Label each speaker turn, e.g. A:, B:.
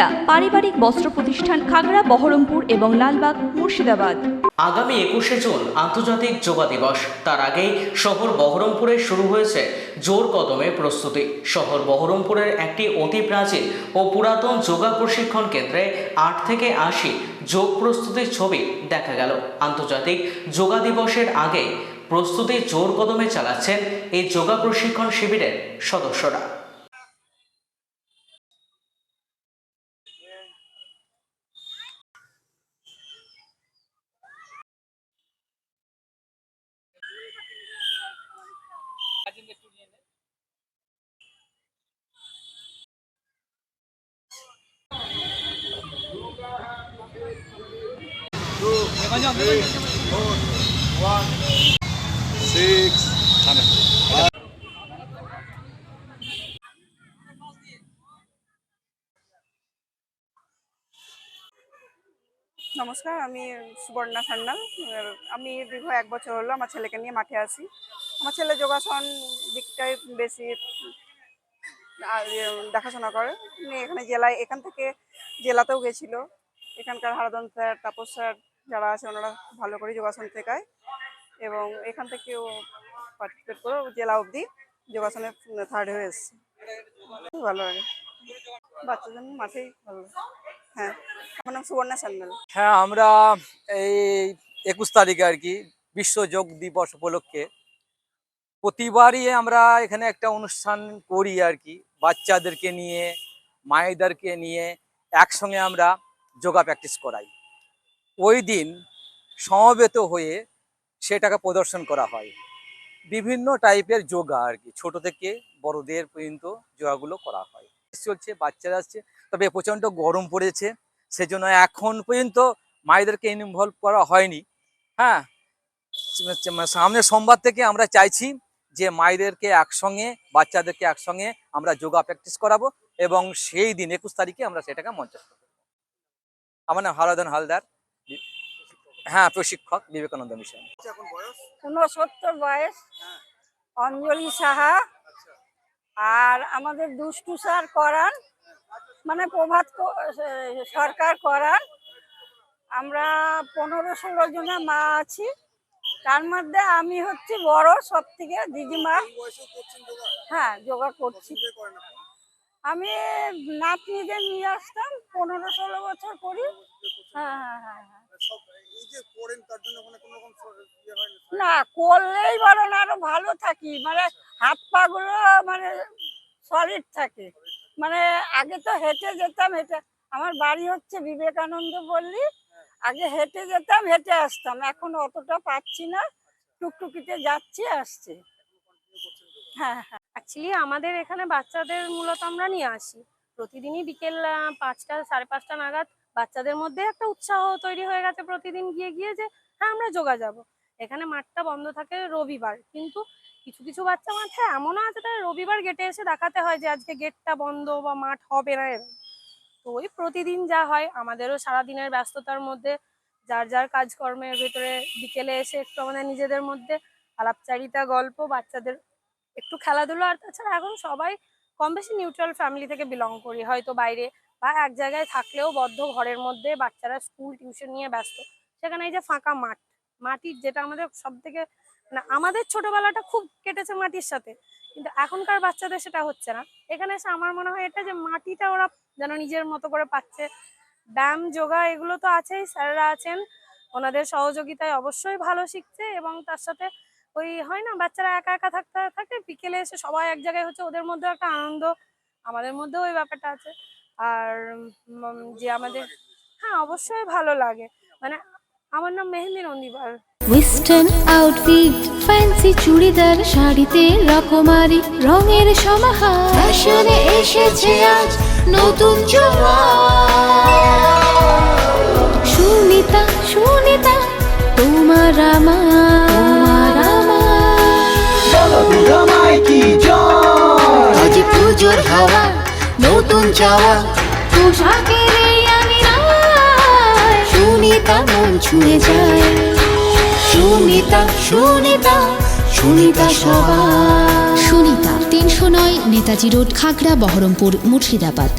A: সুনিতা পারিবারিক বস্ত্র প্রতিষ্ঠান খাগড়া, বহরমপুর এবং লালবাগ, মুর্শিদাবাদ।
B: আগামী একুশে জুন আন্তর্জাতিক যোগা দিবস। তার আগেই শহর বহরমপুরে শুরু হয়েছে জোর কদমে প্রস্তুতি। শহর বহরমপুরের একটি অতি প্রাচীন ও পুরাতন যোগা প্রশিক্ষণ কেন্দ্রে আট থেকে আশি যোগ প্রস্তুতির ছবি দেখা গেল। আন্তর্জাতিক যোগা দিবসের আগে প্রস্তুতি জোর কদমে চালাচ্ছেন এই যোগা প্রশিক্ষণ শিবিরের সদস্যরা।
C: নমস্কার, আমি সুবর্ণা সান্যাল। আমি দীর্ঘ এক বছর হলো আমার ছেলেকে নিয়ে মাঠে আসি আমার ছেলে যোগাসন দিকটাই বেশি ইয়ে দেখাশোনা করে। এখানে জেলায়, এখান থেকে জেলাতেও গেছিল। এখানকার হারাদন স্যার, তাপস স্যার যারা আছে ওনারা ভালো করে যোগাসন শেখায় এবং এখান থেকেও পার্টিসিপেট করে জেলা অবধি যোগাসনে থার্ড হয়ে এসছে। খুব ভালো লাগে। বাচ্চাদের মাঠেই ভালো হ্যাঁ। আমার নাম সুবর্ণা সান্যাল
D: হ্যাঁ আমরা এই একুশ তারিখে আর কি বিশ্ব যোগ দিবস উপলক্ষে প্রতিবারই আমরা এখানে একটা অনুষ্ঠান করি আর কি। বাচ্চাদেরকে নিয়ে, মায়েদেরকে নিয়ে একসঙ্গে আমরা যোগা প্র্যাকটিস করাই। ওই দিন সমবেত হয়ে সেটাকে প্রদর্শন করা হয়। বিভিন্ন টাইপের যোগা আর কি, ছোট থেকে বড়দের পর্যন্ত যোগাগুলো করা হয়। চলছে, বাচ্চারা আসছে, তবে প্রচণ্ড গরম পড়েছে, সেজন্য এখন পর্যন্ত মায়েদেরকে ইনভলভ করা হয়নি। হ্যাঁ সামনের সোমবার থেকে আমরা চাইছি যে মায়েদেরকে একসঙ্গে, বাচ্চাদেরকে একসঙ্গে আমরা যোগা প্র্যাকটিস করাবো এবং সেই দিন একুশ তারিখে আমরা সেটাকে করব। আমার নাম হারাধন হালদার। হ্যাঁ প্রশিক্ষক বিবেকানন্দ মিশন।
E: এখন বয়স?
C: ঊনসত্তর বয়স। অঞ্জলি সাহা। আর আমাদের দুষ্টু স্যার করান। মানে প্রভাত সরকার করান। আমরা পনেরো ষোলো জনের মা আছি। তার মধ্যে আমি হচ্ছি বড় সব থেকে দিদিমা হ্যাঁ যোগা করছি? আমি নাতনিদের নিয়ে আসতাম পনেরো ষোলো বছর করি। হ্যাঁ হ্যাঁ হ্যাঁ হ্যাঁ।
E: সব এই যে করেন তার জন্য মানে কোনো রকম স- ইয়ে হয় না
C: না আরও ভালো থাকি। মানে হাত পা গুলো মানে সলিড থাকে। মানে আগে তো হেঁটে যেতাম হেঁটে আমার বাড়ি হচ্ছে বিবেকানন্দ বললি আগে হেঁটে যেতাম হেঁটে আসতাম। এখন অতটা পাচ্ছি না। টুকটুকিতে যাচ্ছি আসছি। হ্যাঁ হ্যাঁ।
F: অ্যাকচুয়ালি আমাদের এখানে বাচ্চাদের মূলত আমরা নিয়ে আসি। প্রতিদিনই বিকেল পাঁচটা সাড়ে পাঁচটা নাগাদ বাচ্চাদের মধ্যে একটা উৎসাহ তৈরি হয়ে গেছে প্রতিদিন গিয়ে গিয়ে যে হ্যাঁ আমরা যোগা যাব। এখানে মাঠটা বন্ধ থাকে রবিবার। কিন্তু কিছু কিছু বাচ্চা মাঠে এমনও আছে, তারা রবিবার গেটে এসে দেখাতে হয় যে, আজকে গেটটা বন্ধ বা মাঠ হবে না। তো ওই প্রতিদিন যা হয়, আমাদেরও সারাদিনের ব্যস্ততার মধ্যে যার যার কাজকর্মের ভেতরে বিকেলে এসে একটু আমাদের নিজেদের মধ্যে আলাপচারিতা, গল্প, বাচ্চাদের একটু খেলাধুলো, আর তাছাড়া এখন সবাই কম বেশি নিউট্রাল ফ্যামিলি থেকে বিলং করি। হয়তো বাইরে বা এক জায়গায় থাকলেও বদ্ধ ঘরের মধ্যে বাচ্চারা স্কুল টিউশন নিয়ে ব্যস্ত। সেখানে এই যে ফাঁকা মাঠ, মাটির যেটা আমাদের সব থেকে না, আমাদের ছোটবেলাটা খুব কেটেছে মাটির সাথে। কিন্তু এখনকার বাচ্চাদের সেটা হচ্ছে না। এখানে এসে আমার মনে হয় এটা যে মাটিটা ওরা যেন নিজের মতো করে পাচ্ছে। ব্যায়াম, যোগা এগুলো তো আছেই, স্যাররা আছেন। ওনাদের সহযোগিতায় অবশ্যই ভালো শিখছে এবং তার সাথে ওই হয় না, বাচ্চারা একা একা থাকতে থাকে, বিকেলে এসে সবাই এক জায়গায় হচ্ছে, ওদের মধ্যেও একটা আনন্দ, আমাদের মধ্যেও ওই ব্যাপারটা আছে। আর যে আমাদের হ্যাঁ অবশ্যই ভালো লাগে। মানে আমার নাম Mehendi Nandibar
G: western outfit fancy churidar শাড়িতে রকমারি রঙের সমাহার। ফ্যাশনে এসেছে আজ নতুন সুনিতা সুনিতা তোমার আমার আমার। আজ পুজোর হাওয়া নতুন চাওয়া। পোশাকের এই আমি সুনিতা মন ছুঁয়ে যায়। সুনিতা সুনিতা সুনিতা সবার।
H: সুনিতা তিনশো নয় নেতাজি রোড খাগড়া বহরমপুর মুর্শিদাবাদ।